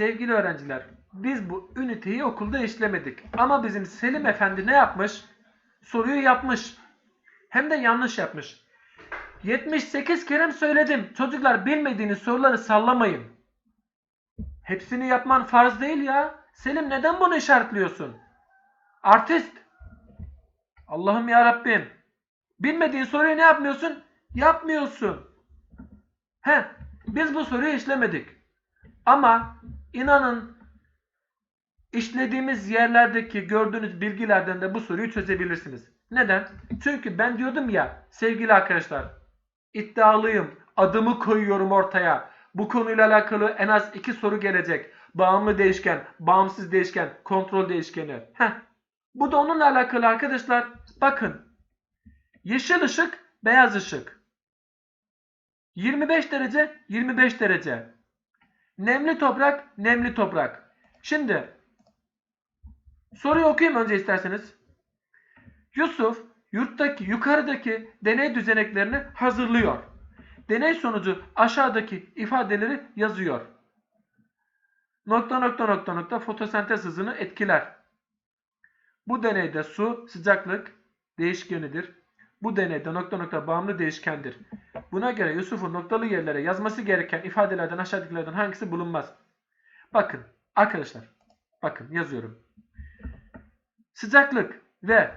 Sevgili öğrenciler, biz bu üniteyi okulda işlemedik. Ama bizim Selim Efendi ne yapmış? Soruyu yapmış. Hem de yanlış yapmış. 78 kere söyledim. Çocuklar bilmediğiniz soruları sallamayın. Hepsini yapman farz değil ya. Selim neden bunu işaretliyorsun? Artist. Allah'ım ya Rabbim. Bilmediğin soruyu ne yapmıyorsun? Yapmıyorsun. He, biz bu soruyu işlemedik. Ama inanın işlediğimiz yerlerdeki gördüğünüz bilgilerden de bu soruyu çözebilirsiniz. Neden? Çünkü ben diyordum ya sevgili arkadaşlar iddialıyım. Adımı koyuyorum ortaya. Bu konuyla alakalı en az iki soru gelecek. Bağımlı değişken, bağımsız değişken, kontrol değişkeni. Heh. Bu da onunla alakalı arkadaşlar. Bakın. Yeşil ışık, beyaz ışık. 25 derece, 25 derece. Nemli toprak, nemli toprak. Şimdi soruyu okuyayım önce isterseniz. Yusuf yurttaki yukarıdaki deney düzeneklerini hazırlıyor. Deney sonucu aşağıdaki ifadeleri yazıyor. Nokta nokta nokta nokta fotosentez hızını etkiler. Bu deneyde su sıcaklık değişkenidir. Bu deneyde nokta nokta bağımlı değişkendir. Buna göre Yusuf'un noktalı yerlere yazması gereken ifadelerden aşağıdakilerden hangisi bulunmaz? Bakın arkadaşlar bakın yazıyorum. Sıcaklık ve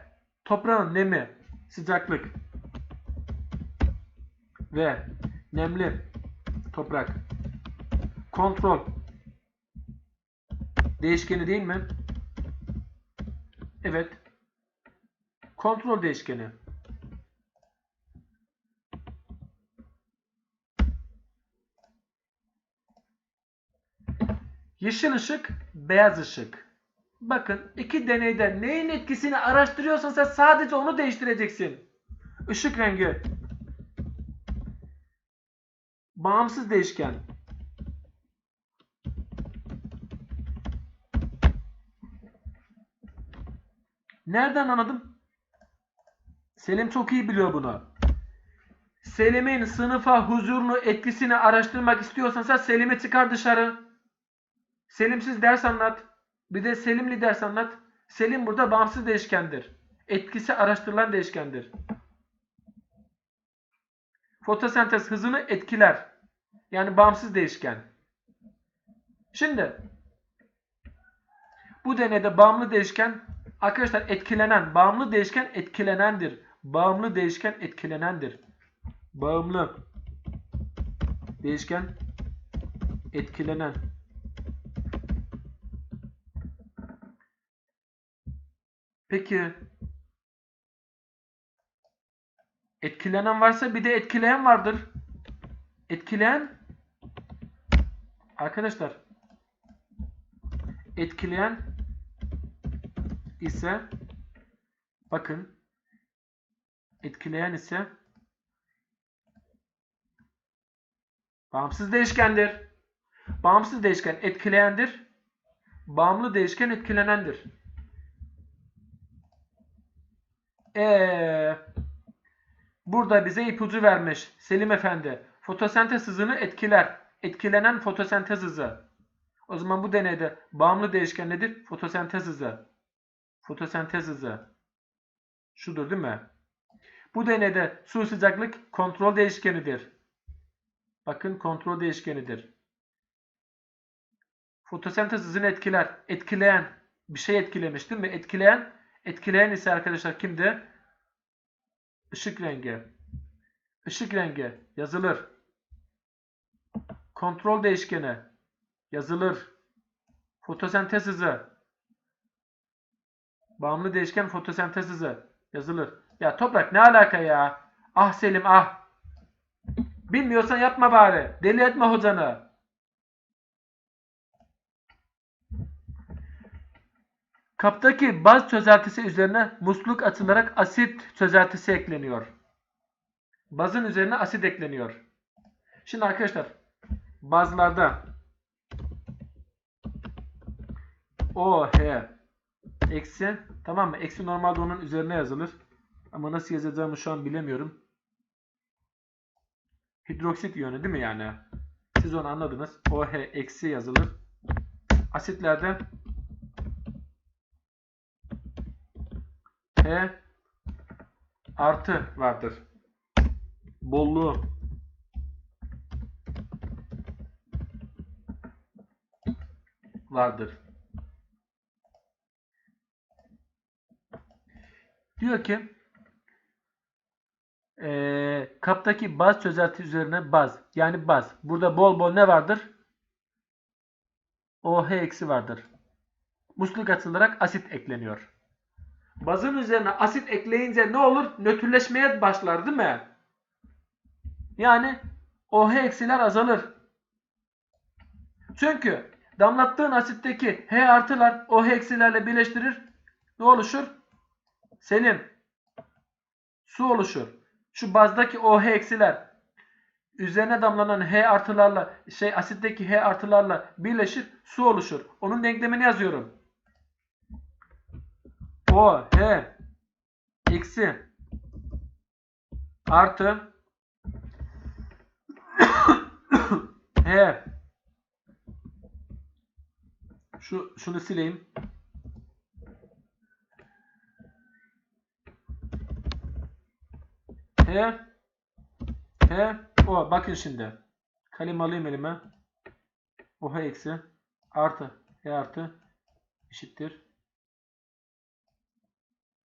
toprağın nemi sıcaklık ve nemli toprak kontrol değişkeni değil mi? Evet. Kontrol değişkeni. Yeşil ışık, beyaz ışık. Bakın iki deneyde neyin etkisini araştırıyorsan sen sadece onu değiştireceksin. Işık rengi. Bağımsız değişken. Nereden anladım? Selim çok iyi biliyor bunu. Selim'in sınıfa huzurunu, etkisini araştırmak istiyorsan sen Selim'i çıkar dışarı. Selimsiz ders anlat. Bir de Selimli ders anlat. Selim burada bağımsız değişkendir. Etkisi araştırılan değişkendir. Fotosentez hızını etkiler. Yani bağımsız değişken. Şimdi bu deneyde bağımlı değişken arkadaşlar etkilenen, bağımlı değişken etkilenendir. Bağımlı değişken etkilenendir. Bağımlı değişken etkilenen. Peki etkilenen varsa bir de etkileyen vardır. Etkileyen arkadaşlar etkileyen ise bakın etkileyen ise bağımsız değişkendir. Bağımsız değişken etkileyendir. Bağımlı değişken etkilenendir. Ee, burada bize ipucu vermiş Selim Efendi. Fotosentez hızını etkiler. Etkilenen fotosentez hızı. O zaman bu deneyde bağımlı değişken nedir? Fotosentez hızı. Fotosentez hızı. Şudur değil mi? Bu deneyde su sıcaklık kontrol değişkenidir. Bakın kontrol değişkenidir. Fotosentez hızını etkiler. Etkileyen bir şey etkilemiş değil mi? Etkileyen Etkileyen ise arkadaşlar kimdi? Işık rengi. Işık rengi yazılır. Kontrol değişkeni yazılır. Fotosentez hızı. Bağımlı değişken fotosentez hızı yazılır. Ya toprak ne alaka ya? Ah Selim ah. Bilmiyorsan yapma bari. Deli etme hocanı. Kaptaki baz çözeltisi üzerine musluk açılarak asit çözeltisi ekleniyor. Bazın üzerine asit ekleniyor. Şimdi arkadaşlar bazlarda OH eksi tamam mı? Eksi normalde onun üzerine yazılır. Ama nasıl yazacağımı şu an bilemiyorum. Hidroksit yönü değil mi yani? Siz onu anladınız. OH eksi yazılır. asitlerde H artı vardır. Bolluğu vardır. Diyor ki eee, kaptaki baz çözelti üzerine baz yani baz. Burada bol bol ne vardır? OH eksi vardır. Musluk açılarak asit ekleniyor. Bazın üzerine asit ekleyince ne olur? Nötrleşmeye başlar değil mi? Yani OH eksiler azalır. Çünkü damlattığın asitteki H artılar OH eksilerle birleştirir. Ne oluşur? Selim. Su oluşur. Şu bazdaki OH eksiler üzerine damlanan H artılarla şey asitteki H artılarla birleşir. Su oluşur. Onun denklemini yazıyorum. O H eksi artı H şu şunu sileyim. H H O bakın şimdi. Kalem alayım elime. O H eksi artı H artı eşittir.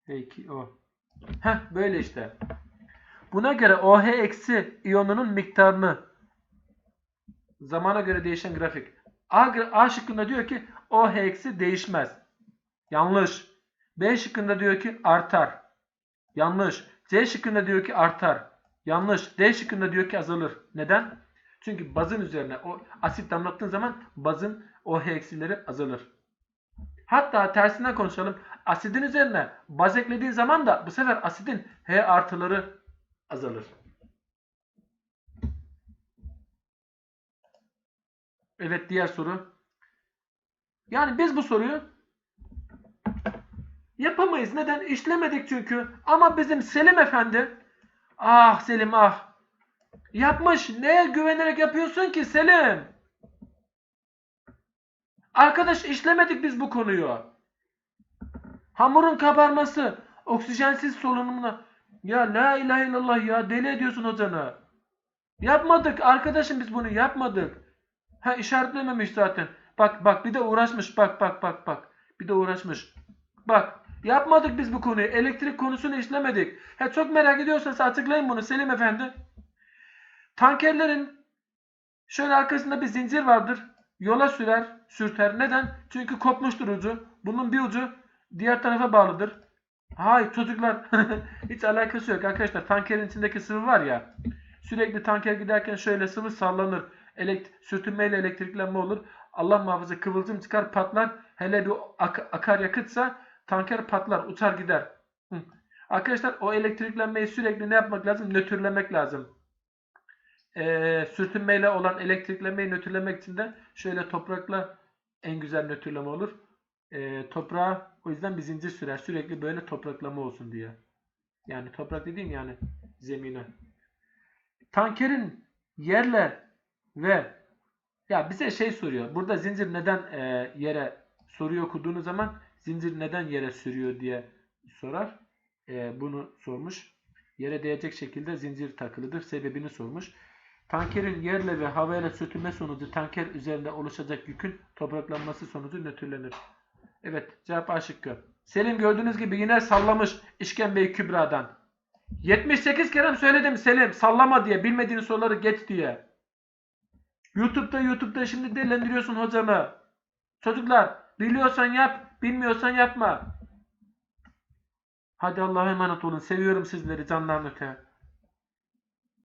H2 O. Heh böyle işte. Buna göre OH eksi iyonunun miktarını zamana göre değişen grafik. A, A şıkkında diyor ki OH eksi değişmez. Yanlış. B şıkkında diyor ki artar. Yanlış. C şıkkında diyor ki artar. Yanlış. D şıkkında diyor ki azalır. Neden? Çünkü bazın üzerine o asit damlattığın zaman bazın OH eksileri azalır. Hatta tersinden konuşalım. Asidin üzerine baz eklediğin zaman da bu sefer asidin H artıları azalır. Evet diğer soru. Yani biz bu soruyu yapamayız. Neden? İşlemedik çünkü. Ama bizim Selim Efendi ah Selim ah yapmış. Neye güvenerek yapıyorsun ki Selim? Arkadaş işlemedik biz bu konuyu. Hamurun kabarması, oksijensiz solunumuna. Ya la ilahe illallah ya deli ediyorsun hocanı. Yapmadık arkadaşım biz bunu yapmadık. Ha işaretlememiş zaten. Bak bak bir de uğraşmış bak bak bak bak. Bir de uğraşmış. Bak yapmadık biz bu konuyu. Elektrik konusunu işlemedik. Ha çok merak ediyorsanız açıklayın bunu Selim Efendi. Tankerlerin şöyle arkasında bir zincir vardır. Yola sürer, sürter. Neden? Çünkü kopmuştur ucu. Bunun bir ucu diğer tarafa bağlıdır. Hayır çocuklar hiç alakası yok arkadaşlar. Tankerin içindeki sıvı var ya. Sürekli tanker giderken şöyle sıvı sallanır. Elekt sürtünmeyle elektriklenme olur. Allah muhafaza kıvılcım çıkar patlar. Hele bir ak akaryakıtsa tanker patlar uçar gider. Arkadaşlar o elektriklenmeyi sürekli ne yapmak lazım? Nötrlemek lazım. Ee, sürtünmeyle olan elektriklenmeyi nötrlemek için de şöyle toprakla en güzel nötrleme olur. Ee, toprağa o yüzden bir zincir sürer. Sürekli böyle topraklama olsun diye. Yani toprak dediğim yani zemine. Tankerin yerle ve ya bize şey soruyor. Burada zincir neden e, yere soruyu okuduğunuz zaman zincir neden yere sürüyor diye sorar. E, bunu sormuş. Yere değecek şekilde zincir takılıdır. Sebebini sormuş. Tankerin yerle ve havayla sürtünme sonucu tanker üzerinde oluşacak yükün topraklanması sonucu nötrlenir. Evet cevap A şıkkı. Selim gördüğünüz gibi yine sallamış işkembeyi kübradan. 78 kere söyledim Selim sallama diye bilmediğin soruları geç diye. YouTube'da YouTube'da şimdi delendiriyorsun hocamı. Çocuklar biliyorsan yap bilmiyorsan yapma. Hadi Allah'a emanet olun. Seviyorum sizleri candan öte.